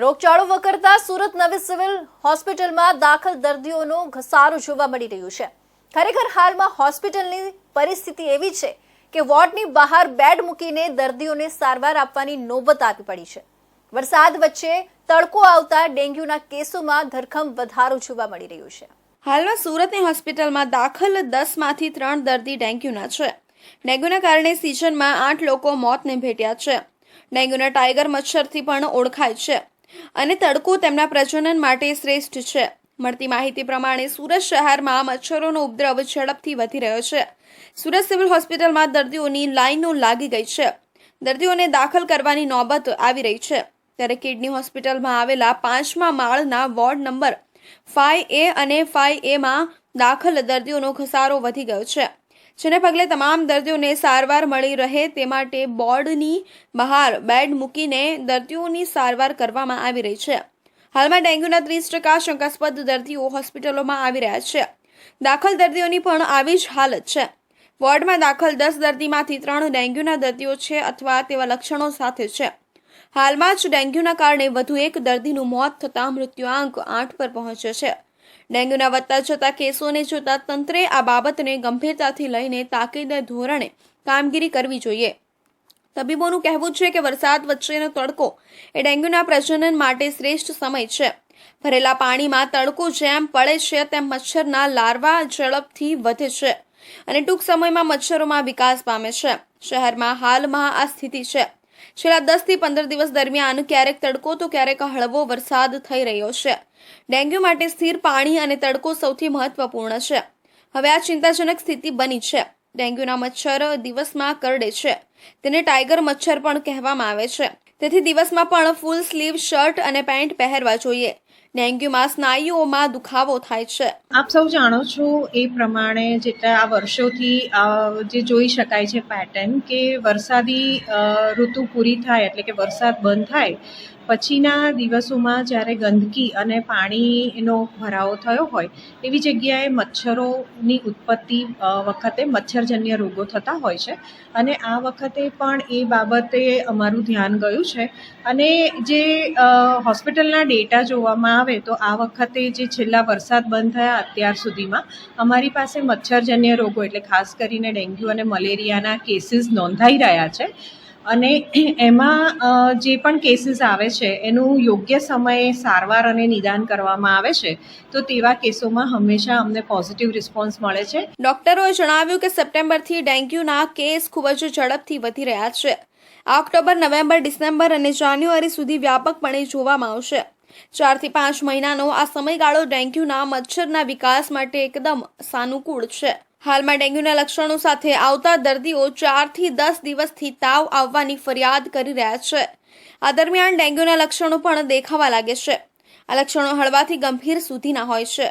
રોગચાળો વકરતા સુરત નવી સિવિલ હોસ્પિટલમાં દાખલ દર્દીઓનો ઘસારો જોવા મળી રહ્યું છે. ખરેખર હાલમાં હોસ્પિટલની પરિસ્થિતિ એવી છે કે વોર્ડની બહાર બેડ મૂકીને દર્દીઓને સારવાર આપવાની નોબત આપી પડી છે. વરસાદ વચ્ચે તડકો આવતા ડેન્ગ્યુના કેસોમાં ધરખમ વધારો જોવા મળી રહ્યું છે. હાલમાં સુરતની હોસ્પિટલમાં દાખલ દસમાંથી ત્રણ દર્દી ડેન્ગ્યુના છે. ડેન્ગ્યુના કારણે સિઝનમાં આઠ લોકો મોતને ભેટ્યા છે. ડેન્ગ્યુના ટાઈગર મચ્છરથી પણ ઓળખાય છે. અને તડકો તેમના પ્રજનન માટે શ્રેષ્ઠ છે. મળતી માહિતી પ્રમાણે સુરત શહેરમાં મચ્છરોનો ઉપદ્રવ ઝડપથી વધી રહ્યો છે. સુરત સિવિલ હોસ્પિટલમાં દર્દીઓની લાઈનો લાગી ગઈ છે. દર્દીઓને દાખલ કરવાની નોબત આવી રહી છે. ત્યારે કિડની હોસ્પિટલમાં આવેલા પાંચમા માળના વોર્ડ નંબર ફાઇવ એ અને ફાઇવ એમાં દાખલ દર્દીઓનો ઘસારો વધી ગયો છે. જેને પગલે તમામ દર્દીઓને સારવાર મળી રહે તે માટે બોર્ડની બહાર બેડ મૂકીને દર્દીઓની સારવાર કરવામાં આવી રહી છે. હાલમાં ડેન્ગ્યુના ત્રીસ ટકા શંકાસ્પદ દર્દીઓ હોસ્પિટલોમાં આવી રહ્યા છે. દાખલ દર્દીઓની પણ આવી જ હાલત છે. વોર્ડમાં દાખલ દસ દર્દીમાંથી ત્રણ ડેન્ગ્યુના દર્દીઓ છે અથવા તેવા લક્ષણો સાથે છે. હાલમાં જ ડેન્ગ્યુના કારણે વધુ એક દર્દીનું મોત થતાં મૃત્યુઆંક આઠ પર પહોંચ્યો છે. ડેન્ગ્યુના વધતા જતા કેસોને જોતા તંત્રે આ બાબતને ગંભીરતાથી લઈને તાકીદ ધોરણે કામગીરી કરવી જોઈએ. તબીબોનું કહેવું છે કે વરસાદ વચ્ચેનો તડકો એ ડેન્ગ્યુના પ્રજનન માટે શ્રેષ્ઠ સમય છે. ભરેલા પાણીમાં તડકો જેમ પડે છે તેમ મચ્છરના લાર્વા ઝડપથી વધે છે અને ટૂંક સમયમાં મચ્છરોમાં વિકાસ પામે છે. શહેરમાં હાલમાં આ સ્થિતિ છે. છેલ્લા દસથી પંદર દિવસ દરમિયાન ક્યારેક તડકો તો ક્યારેક હળવો વરસાદ થઈ રહ્યો છે. ડેન્ગ્યુ માટે સ્થિર પાણી અને તડકો સૌથી મહત્વપૂર્ણ છે. હવે આ ચિંતાજનક સ્થિતિ બની છે. ડેન્ગ્યુના મચ્છર દિવસમાં કરડે છે. તેને ટાઈગર મચ્છર પણ કહેવામાં આવે છે. તેથી દિવસમાં પણ ફૂલ સ્લીવ, શર્ટ અને પેન્ટ પહેરવા જોઈએ. ડેન્ગ્યુમાં સ્નાયુઓમાં દુખાવો થાય છે. આપ સૌ જાણો છો એ પ્રમાણે જેટલા આ વર્ષોથી જે જોઈ શકાય છે પેટર્ન કે વરસાદી ઋતુ પૂરી થાય એટલે કે વરસાદ બંધ થાય પછીના દિવસોમાં જ્યારે ગંદકી અને પાણીનો ભરાવો થયો હોય, એવી જગ્યાએ મચ્છરોની ઉત્પત્તિ વખતે મચ્છરજન્ય રોગો થતા હોય છે. અને આ વખતે પણ એ બાબતે અમારું ધ્યાન ગયું છે. અને જે હોસ્પિટલના ડેટા જોવામાં આવે તો આ વખતે જે છેલ્લા વરસાદ બંધ થયા અત્યાર સુધીમાં, અમારી પાસે મચ્છરજન્ય રોગો, એટલે ખાસ કરીને ડેન્ગ્યુ અને મલેરિયાના કેસીસ નોંધાઈ રહ્યા છે. અને એમાં જે પણ કેસીસ આવે છે, એનું યોગ્ય સમયે સારવાર અને નિદાન કરવામાં આવે છે, તો તેવા કેસોમાં હંમેશા અમને પોઝિટિવ રિસ્પોન્સ મળે છે. ડોક્ટરોએ જણાવ્યું કે સપ્ટેમ્બરથી ડેન્ગ્યુના કેસ ખૂબ જ ઝડપથી વધી રહ્યા છે. ઓક્ટોબર, નવેમ્બર, ડિસેમ્બર અને જાન્યુઆરી સુધી વ્યાપકપણે જોવામાં આવશે. ચારથી પાંચ મહિનાનો આ સમયગાળો ડેન્ગ્યુના મચ્છરના વિકાસ માટે એકદમ સાનુકૂળ છે. હાલમાં ડેન્ગ્યુના લક્ષણો સાથે આવતા દર્દીઓ ચારથી દસ દિવસથી તાવ આવવાની ફરિયાદ કરી રહ્યા છે. આ દરમિયાન ડેન્ગ્યુના લક્ષણો પણ દેખાવા લાગે છે. આ લક્ષણો હળવાથી ગંભીર સુધીના હોય છે.